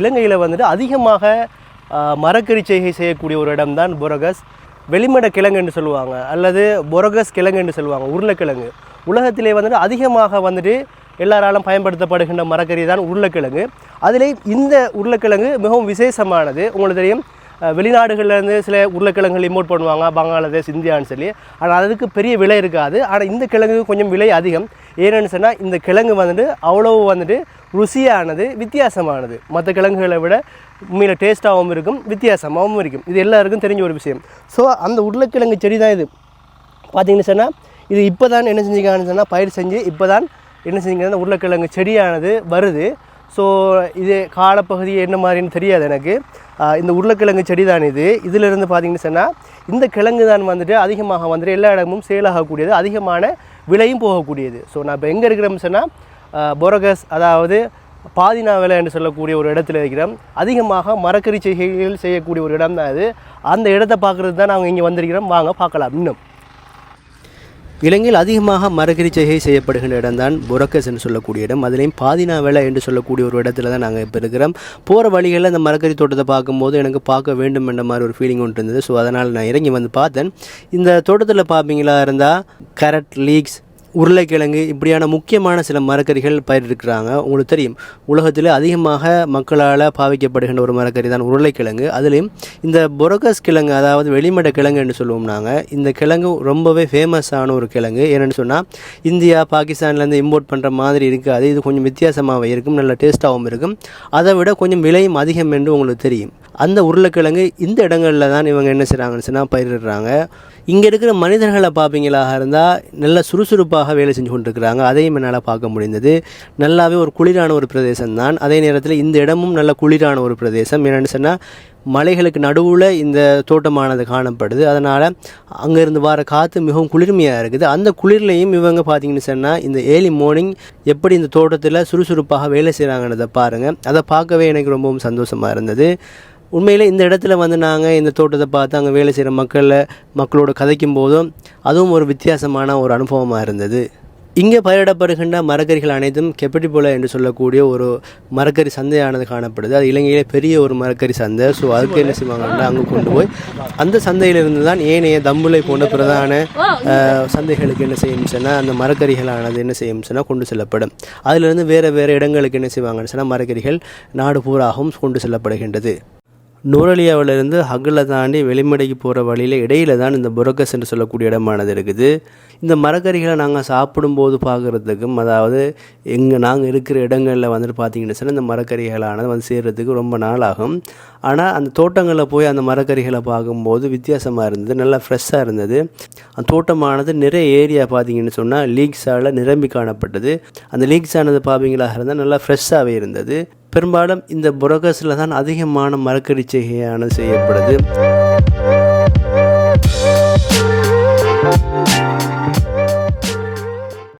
இலங்கையில் வந்துட்டு அதிகமாக மரக்கறி செய்கை செய்யக்கூடிய ஒரு இடம்தான் புரகஸ். வெளிமட கிழங்குன்னு சொல்லுவாங்க. அல்லது புரகஸ் கிழங்குன்னு சொல்லுவாங்க. உருளைக்கிழங்கு. உலகத்திலே வந்துட்டு அதிகமாக வந்துட்டு எல்லாராலும் பயன்படுத்தப்படுகின்ற மரக்கறி தான் உருளைக்கிழங்கு. அதிலே இந்த உருளைக்கிழங்கு மிகவும் விசேஷமானது. உங்களுக்கு தெரியும் வெளிநாடுகள்லேருந்து இருந்து சில உருளைக்கிழங்குகள் இம்போர்ட் பண்ணுவாங்க பங்களாதேஷ் இந்தியான்னு சொல்லி. ஆனால் அதுக்கு பெரிய விலை இருக்காது. ஆனால் இந்த கிழங்கு கொஞ்சம் விலை அதிகம். ஏன்னு சொன்னால் இந்த கிழங்கு வந்துட்டு அவ்வளவு வந்துட்டு ருசியானது வித்தியாசமானது. மற்ற கிழங்குகளை விட உண்மையில் டேஸ்ட்டாகவும் இருக்கும் வித்தியாசமாகவும் இருக்கும். இது எல்லாருக்கும் தெரிஞ்ச ஒரு விஷயம். ஸோ அந்த உருளைக்கிழங்கு செடி தான் இது. பார்த்தீங்கன்னு சொன்னால் இது இப்போ தான் என்ன செஞ்சுக்கான்னு சொன்னால் பயிர் செஞ்சு இப்போ தான் என்ன செஞ்சீங்கன்னா உருளைக்கிழங்கு செடியானது வருது. ஸோ இது காலப்பகுதி என்ன மாதிரின்னு தெரியாது எனக்கு. இந்த உருளைக்கிழங்கு செடி தான் இது. இதிலிருந்து பார்த்தீங்கன்னு சொன்னால் இந்த கிழங்கு தான் வந்துட்டு அதிகமாக வந்துட்டு எல்லா இடமும் சேலாகக்கூடியது அதிகமான விலையும் போகக்கூடியது. ஸோ நான் இப்போ எங்கே இருக்கிறோம்னு சொன்னால் பொரகஸ் அதாவது பாதினா விலை என்று சொல்லக்கூடிய ஒரு இடத்துல இருக்கிறோம். அதிகமாக மரக்கறி செய்கைகள் செய்யக்கூடிய ஒரு இடம் தான் இது. அந்த இடத்த பார்க்குறது தான் நாங்கள் இங்கே வந்திருக்கிறோம். வாங்க பார்க்கலாம். இன்னும். இலங்கையில் அதிகமாக மரக்கறி செய்கை செய்யப்படுகின்ற இடம்தான் புரக்கஸ் என்று சொல்லக்கூடிய இடம். அதுலேயும் பாதினா வேலை என்று சொல்லக்கூடிய ஒரு இடத்துல தான் நாங்கள் இப்போ இருக்கிறோம். போகிற வழிகளில் அந்த மரக்கறி தோட்டத்தை பார்க்கும்போது எனக்கு பார்க்க வேண்டும் என்ற மாதிரி ஒரு ஃபீலிங் ஒன்று இருந்தது. ஸோ அதனால் நான் இறங்கி வந்து பார்த்தேன். இந்த தோட்டத்தில் பார்ப்பீங்களா இருந்தால் கரட் லீக்ஸ் உருளைக்கிழங்கு இப்படியான முக்கியமான சில மரக்கறிகள் பயிரிடுக்கிறாங்க உங்களுக்கு தெரியும் உலகத்தில் அதிகமாக மக்களால் பாவிக்கப்படுகின்ற ஒரு மரக்கறி தான் உருளைக்கிழங்கு. அதுலேயும் இந்த பொரகஸ் கிழங்கு அதாவது வெளிமட கிழங்கு என்று சொல்லுவோம் நாங்கள் இந்த கிழங்கு ரொம்பவே ஃபேமஸான ஒரு கிழங்கு. என்னென்னு சொன்னால் இந்தியா பாகிஸ்தான்லேருந்து இம்போர்ட் பண்ணுற மாதிரி இருக்காது. இது கொஞ்சம் வித்தியாசமாகவும் இருக்கும் நல்ல டேஸ்ட்டாகவும் இருக்கும். அதை விட கொஞ்சம் விலையும் அதிகம் என்று உங்களுக்கு தெரியும். அந்த உருளைக்கிழங்கு இந்த இடங்களில் தான் இவங்க என்ன செய்கிறாங்கன்னு சொன்னால் பயிரிடுறாங்க. இங்கே இருக்கிற மனிதர்களை பார்ப்பீங்களாக இருந்தால் நல்ல சுறுசுறுப்பாக வேலை செஞ்சு கொண்டிருக்கிறாங்க. அதையும் என்னால் பார்க்க முடிந்தது. நல்லாவே ஒரு குளிரான ஒரு பிரதேசம் தான் அதே நேரத்தில் இந்த இடமும் நல்ல குளிரான ஒரு பிரதேசம். என்னென்னு சொன்னால் மலைகளுக்கு நடுவில் இந்த தோட்டமானது காணப்படுது. அதனால் அங்கேருந்து வர காற்று மிகவும் குளிர்மையாக இருக்குது. அந்த குளிர்லையும் இவங்க பார்த்தீங்கன்னு சொன்னால் இந்த ஏர்லி மார்னிங் எப்படி இந்த தோட்டத்தில் சுறுசுறுப்பாக வேலை செய்கிறாங்கன்றதை பாருங்கள் அதை பார்க்கவே எனக்கு ரொம்பவும் சந்தோஷமாக இருந்தது. உண்மையில் இந்த இடத்துல வந்து நாங்கள் இந்த தோட்டத்தை பார்த்து அங்கே வேலை செய்கிற மக்களை மக்களோட கதைக்கும் போதும் அதுவும் ஒரு வித்தியாசமான ஒரு அனுபவமாக இருந்தது. இங்கே பயிரிடப்படுகின்ற மரக்கறிகள் அனைத்தும் கெப்பட்டிபோல என்று சொல்லக்கூடிய ஒரு மரக்கறி சந்தையானது காணப்படுது. அது இலங்கையிலே பெரிய ஒரு மரக்கறி சந்தை. ஸோ அதுக்கு என்ன செய்வாங்கன்னா அங்கே கொண்டு போய் அந்த சந்தையிலிருந்து தான் ஏனைய தம்புளை போன்ற பிரதான சந்தைகளுக்கு என்ன செய்யும் சொன்னால் அந்த மரக்கறிகளானது என்ன செய்யும் சொன்னால் கொண்டு செல்லப்படும். அதிலிருந்து வேறு வேறு இடங்களுக்கு என்ன செய்வாங்கன்னு சொன்னால் மரக்கறிகள் நாடு பூராகவும் கொண்டு செல்லப்படுகின்றது. நூரலியாவிலிருந்து ஹக்கில் தாண்டி வெளிமடைக்கு போகிற வழியில் இடையில தான் இந்த புரக்கஸ் என்று சொல்லக்கூடிய இடமானது இருக்குது. இந்த மரக்கறிகளை நாங்கள் சாப்பிடும்போது பார்க்குறதுக்கும் அதாவது எங்கே நாங்கள் இருக்கிற இடங்களில் வந்துட்டு பார்த்தீங்கன்னு சொன்னால் இந்த மரக்கறிகளானது வந்து சேர்கிறதுக்கு ரொம்ப நாள் ஆகும் ஆனால் அந்த தோட்டங்களில் போய் அந்த மரக்கறிகளை பார்க்கும்போது வித்தியாசமாக இருந்தது நல்லா ஃப்ரெஷ்ஷாக இருந்தது. அந்த தோட்டமானது நிறைய ஏரியா பார்த்தீங்கன்னு சொன்னால் லீக்ஸால் நிரம்பி காணப்பட்டது. அந்த லீக்ஸ் ஆனது பார்ப்பீங்களாக இருந்தால் நல்லா ஃப்ரெஷ்ஷாகவே இருந்தது. பெரும்பாலும் இந்த புரோக்கர்ஸில் தான் அதிகமான மரக்கறி செய்கையானது செய்யப்படுது.